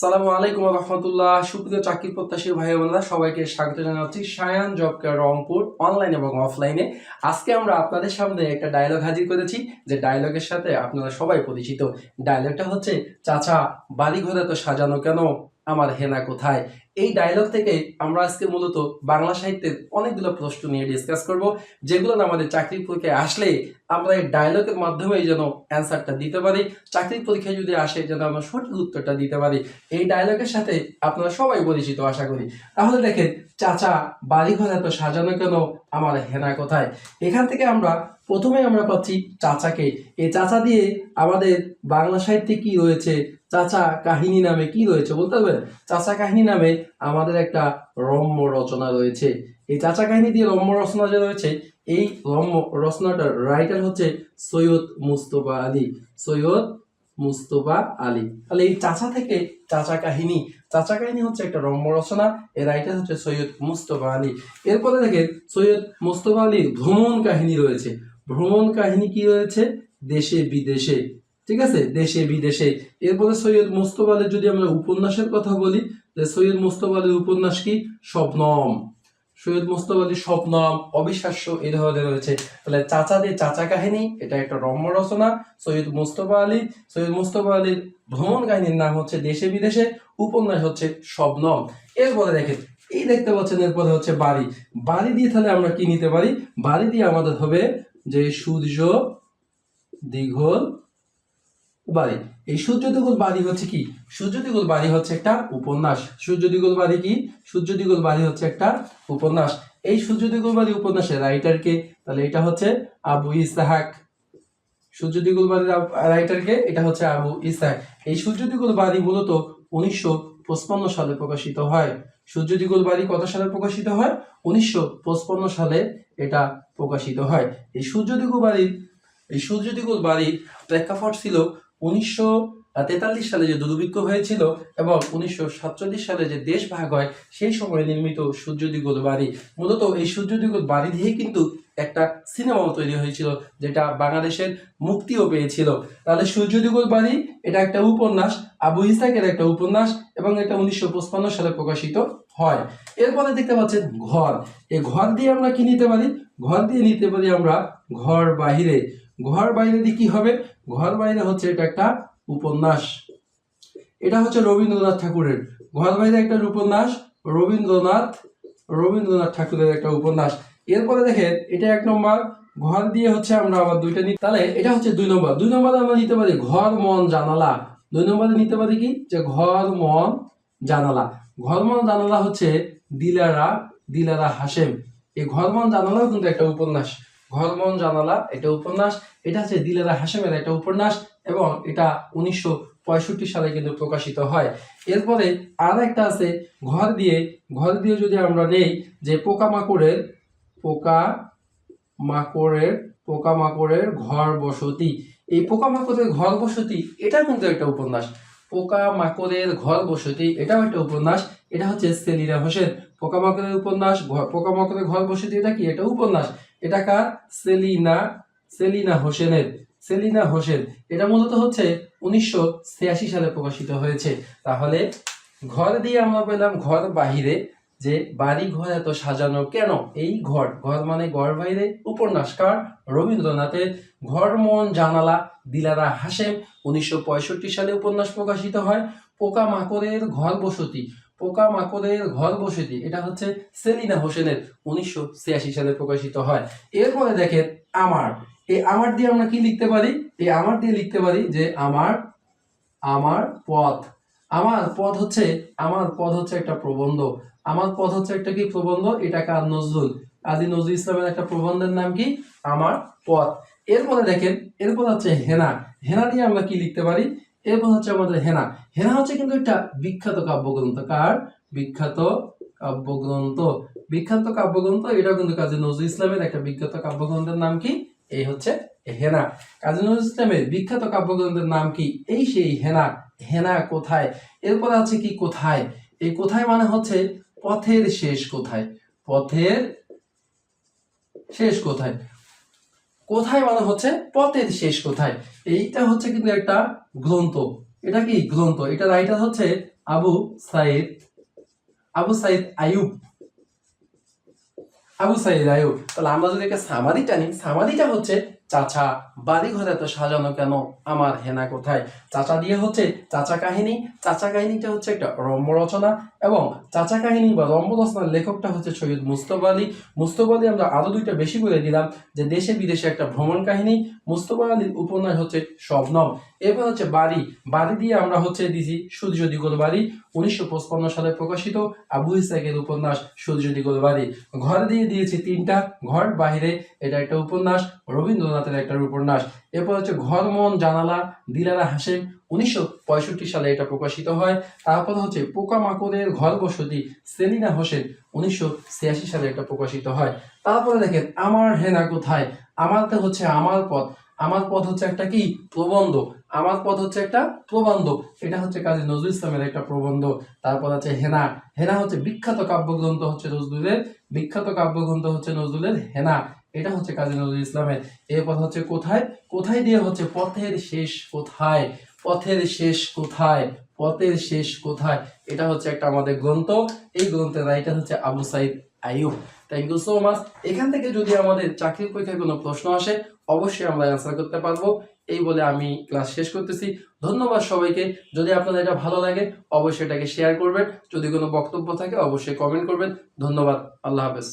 সালামু আলাইকুম রহমতুল্লাহ। সুপ্রিয় চাকরি প্রত্যাশী ভাই বোনেরা, সবাইকে স্বাগত জানাচ্ছি Sayan job care Rangpur online এবং অফলাইনে আজকে আমরা আপনাদের সামনে একটা ডায়লগ হাজির করেছি, যে ডায়লগের সাথে আপনারা সবাই পরিচিত। ডায়লগটা হচ্ছে, চাচা বাড়ি ঘরে তো সাজানো কেন? আমার হেনা কোথায়? এই ডায়লগ থেকে আমরা আজকে মূলত বাংলা সাহিত্যের অনেকগুলো প্রশ্ন নিয়ে ডিসকাস করব, যেগুলো আমাদের চাকরির পরীক্ষায় আসলে আমরা এই ডায়লগের মাধ্যমে যেন অ্যান্সারটা দিতে পারি চাকরির পরীক্ষায় যদি আসে যেন আমরা সঠিক উত্তরটা দিতে পারি। এই ডায়লগের সাথে আপনারা সবাই পরিচিত, আশা করি। তাহলে দেখেন, চাচা, বাড়িঘর এত সাজানো কেন? আমার হেনা কোথায়? এখান থেকে আমরা প্রথমে আমরা পাচ্ছি চাচাকে। এই চাচা দিয়ে আমাদের বাংলা সাহিত্যে কি রয়েছে? চাচা কাহিনী নামে কি রয়েছে বলতে পারবেন চাচা কাহিনী নামে আমাদের একটা রম্য রচনা রয়েছে। এই চাচা কাহিনী দিয়ে রম্য রচনা যে রয়েছে, এই রম্য রচনাটার রাইটার হচ্ছে সৈয়দ মুস্তফা আলী। সৈয়দ মুস্তফা আলী। তাহলে এই চাচা থেকে চাচা কাহিনী চাচা কাহিনী হচ্ছে একটা রম্য রচনা, এর রাইটার হচ্ছে সৈয়দ মুস্তফা আলী। এরপরে দেখেন, সৈয়দ মুস্তফা আলীর ভ্রমণ কাহিনী রয়েছে। ভ্রমণ কাহিনী কি রয়েছে? দেশে বিদেশে। ঠিক আছে? দেশে, বিদেশে। এরপরে সৈয়দ মুস্তফা যদি আমরা উপন্যাসের কথা বলি যে সৈয়দ মুস্তফা উপন্যাস কি? স্বপ্নম। সৈয়দ মুস্তফা আলীর স্বপ্নম, অবিশ্বাস্য এই ধরনের রয়েছে। তাহলে চাচাদের চাচা কাহিনী, এটা একটা রম্য রচনা। সৈয়দ মুস্তফা আলী, সৈয়দ মুস্তফা আলীর ভ্রমণ কাহিনীর নাম হচ্ছে দেশে, বিদেশে। উপন্যাস হচ্ছে স্বপ্নম। এরপরে দেখেন, এই দেখতে পাচ্ছেন, এরপরে হচ্ছে বাড়ি। বাড়ি দিয়ে তাহলে আমরা কি নিতে পারি? বাড়ি দিয়ে আমাদের হবে যে সূর্য, দীঘল বাড়ি এই সূর্য দ্বিগুল বাড়ি হচ্ছে কি? সূর্য দ্বিগুল বাড়ি হচ্ছে একটা উপন্যাস। সূর্য দ্বিগুল বাড়ি কি? সূর্য দ্বিগুল বাড়ি হচ্ছে একটা উপন্যাস। এই সূর্য দ্বিগুল বাড়ি উপন্যাসের রাইটার কে? তাহলে এটা হচ্ছে আবু ইসাহাক। সূর্য দ্বিগুল বাড়ির রাইটার কে? এটা হচ্ছে আবু ইসাহাক। এই সূর্য দ্বিগুল বাড়ি মূলত উনিশশো পঁচপান্ন সালে প্রকাশিত হয়। সূর্য দ্বিগুল বাড়ি কত সালে প্রকাশিত হয়? উনিশশো পঁচপান্ন সালে এটা প্রকাশিত হয়। এই সূর্য দ্বিগুল বাড়ির এই সূর্য দ্বিগুল বাড়ির প্রেক্ষাপট ছিল উনিশশো তেতাল্লিশ সালে যে দুর্ভিক্ষ হয়েছিল এবং উনিশশো সাতচল্লিশ সালে যে দেশ ভাগ হয়, সেই সময় নির্মিত সূর্য দ্বিগুল বাড়ি। মূলত এই সূর্য দ্বিগুল বাড়ি দিয়ে কিন্তু একটা সিনেমাও তৈরি হয়েছিল, যেটা বাংলাদেশের মুক্তিও পেয়েছিল। তাহলে সূর্য দ্বিগুল বাড়ি, এটা একটা উপন্যাস, আবু ইসাকের একটা উপন্যাস, এবং এটা উনিশশো পঁচপান্ন সালে প্রকাশিত হয়। এরপরে দেখতে পাচ্ছেন ঘর। এই ঘর দিয়ে আমরা কি নিতে পারি? ঘর দিয়ে নিতে পারি আমরা ঘর বাহিরে। ঘর বাইরে দিয়ে কি হবে? ঘর বাইরে হচ্ছে এটা একটা উপন্যাস। এটা হচ্ছে রবীন্দ্রনাথ ঠাকুরের। ঘর বাইরে একটা উপন্যাস, রবীন্দ্রনাথ রবীন্দ্রনাথ ঠাকুরের একটা উপন্যাস। এরপরে দেখেন, এটা এক নম্বর। ঘর দিয়ে হচ্ছে আমরা আবার দুইটা নিই তাহলে এটা হচ্ছে দুই নম্বর। দুই নম্বরে আমরা নিতে পারি ঘর, মন, জানালা। দুই নম্বরে নিতে পারি কি? যে ঘর, মন, জানালা। ঘর, মন, জানালা হচ্ছে দিলারা দিলারা হাসেম। এই ঘর, মন, জানালাও কিন্তু একটা উপন্যাস। ঘরমন জানালা, এটা উপন্যাস, এটা হচ্ছে দিলেরা হাসেমের একটা উপন্যাস এবং এটা উনিশশো পঁয়ষট্টি সালে কিন্তু প্রকাশিত হয়। এরপরে আর একটা আছে, ঘর দিয়ে ঘর দিয়ে যদি আমরা নেই যে পোকামাকড়ের পোকা মাকড়ের পোকামাকড়ের ঘর বসতি। এই পোকামাকড়ের ঘর বসতি, এটা কিন্তু একটা উপন্যাস। পোকা মাকড়ের ঘর বসতি, এটাও একটা উপন্যাস, এটা হচ্ছে সেলিনা হোসেন। পোকা মাকড়ের উপন্যাস পোকা মাকড়ের ঘর বসতি, এটা কি? এটা উপন্যাস। এটা কার? সেলিনা সেলিনা হোসেনের, সেলিনা হোসেন। এটা মূলত হচ্ছে উনিশশো ছিয়াশি সালে প্রকাশিত হয়েছে। তাহলে ঘর দিয়ে আমরা পেলাম ঘর বাহিরে যে বাড়ি ঘর এত সাজানো কেন? এই ঘর ঘর মানে ঘর বাইরে উপন্যাসকার রবীন্দ্রনাথের ঘর, মন, জানালা, দিলারা হাসেম উনিশশো পঁয়ষট্টি সালে উপন্যাস প্রকাশিত হয় পোকা মাকড়ের ঘর বসতি। পোকা মাকড়ের ঘর বসতি, এটা হচ্ছে সেলিনা হোসেনের উনিশশো ছিয়াশি সালে প্রকাশিত হয়। এরপরে দেখেন আমার। এই আমার দিয়ে আমরা কি লিখতে পারি? এই আমার দিয়ে লিখতে পারি যে আমার আমার পথ। আমার পথ হচ্ছে, আমার পথ হচ্ছে একটা প্রবন্ধ। আমার পথ হচ্ছে একটা কি প্রবন্ধ? এটা কার নজরুল, কাজী নজরুল ইসলামের একটা প্রবন্ধের নাম কি? আমার পথ। এরপরে দেখেন, এরপর হচ্ছে হেনা। হেনা দিয়ে আমরা কি লিখতে পারি? এরপর হচ্ছে আমাদের হেনা। হেনা হচ্ছে কিন্তু একটা বিখ্যাত কাব্যগ্রন্থ। কার? বিখ্যাত কাব্যগ্রন্থ। বিখ্যাত কাব্যগ্রন্থ এটা কিন্তু কাজী নজরুল ইসলামের একটা বিখ্যাত কাব্যগ্রন্থের নাম কি? এই হচ্ছে হেনা। কাজী নজরুল ইসলামের বিখ্যাত কাব্যগ্রন্থের নাম কি? এই সেই হেনা। হেনা কোথায়? এরপর আছে কি কোথায়? এই কোথায় মানে হচ্ছে পথের শেষ কোথায়? পথের শেষ কোথায়? কোথায় মানে হচ্ছে পথের শেষ কোথায়? এইটা হচ্ছে কিন্তু একটা গ্রন্থ। এটা কি গ্রন্থ? এটা রাইটার হচ্ছে আবু সাইদ আবু সাইদ আয়ুব আবু সাইদ আয়ুব তাহলে আমরা যদি একটা সামাদি টানি সামাদিটা হচ্ছে চাচা বাড়ি ঘর এত সাজানো কেন? আমার হেনা কোথায়? চাচা দিয়ে হচ্ছে চাচা কাহিনী। চাচা কাহিনীটা হচ্ছে একটা রম্য রচনা এবং চাচা কাহিনী বা রম্য রচনার লেখকটা হচ্ছে সৈয়দ মুস্তফা আলী। মুস্তফা আলী আমরা আরও দুইটা বেশি বলে দিলাম যে দেশে বিদেশে একটা ভ্রমণ কাহিনী। মুস্তফা আলীর উপন্যাস হচ্ছে শবনম এরপর হচ্ছে বাড়ি। বাড়ি দিয়ে আমরা হচ্ছে দিছি সূর্য দিগল বাড়ি। উনিশশো পঁচপান্ন সালে প্রকাশিত আবু ইসাকের উপন্যাস সূর্য দিগল বাড়ি। ঘর দিয়ে দিয়েছি তিনটা। ঘর বাইরে এটা একটা উপন্যাস। রবীন্দ্রনাথের একটা উপন্যাস। এরপর হচ্ছে ঘর, মন, জানালা, দিলারা হাসে উনিশশো সালে এটা প্রকাশিত হয়। তারপর হচ্ছে পোকামাকড়ের ঘর বসতি, সেলিনা হোসেন উনিশশো ছিয়াশি সালে এটা প্রকাশিত হয়। তারপরে দেখেন, আমার হেনা কোথায়? আমারটা হচ্ছে আমার পথ। আমার পথ হচ্ছে একটা কি? প্রবন্ধ। আমার পথ হচ্ছে একটা প্রবন্ধ। এটা হচ্ছে কাজী নজরুল ইসলামের একটা প্রবন্ধ। তারপর আছে হেনা। হেনা হচ্ছে বিখ্যাত কাব্যগ্রন্থ হচ্ছে নজরুলের। বিখ্যাত কাব্যগ্রন্থ হচ্ছে নজরুলের হেনা। এটা হচ্ছে কাজী নজরুল ইসলামের। এরপর হচ্ছে কোথায়? কোথায় দিয়ে হচ্ছে পথের শেষ কোথায়? পথের শেষ কোথায়? পথের শেষ কোথায়? এটা হচ্ছে একটা আমাদের গ্রন্থ। এই গ্রন্থের রাইটার হচ্ছে Abu Sayeed Ayyub. Thank you so much এখান থেকে যদি আমাদের চাকরির পরীক্ষায় কোনো প্রশ্ন আসে, অবশ্যই আমরা অ্যান্সার করতে পারব। এই বলে আমি ক্লাস শেষ করতেছি। ধন্যবাদ সবাইকে। যদি আপনাদের এটা ভালো লাগে, অবশ্যই এটাকে শেয়ার করবেন। যদি কোনো বক্তব্য থাকে, অবশ্যই কমেন্ট করবেন। ধন্যবাদ। আল্লাহ হাফেজ।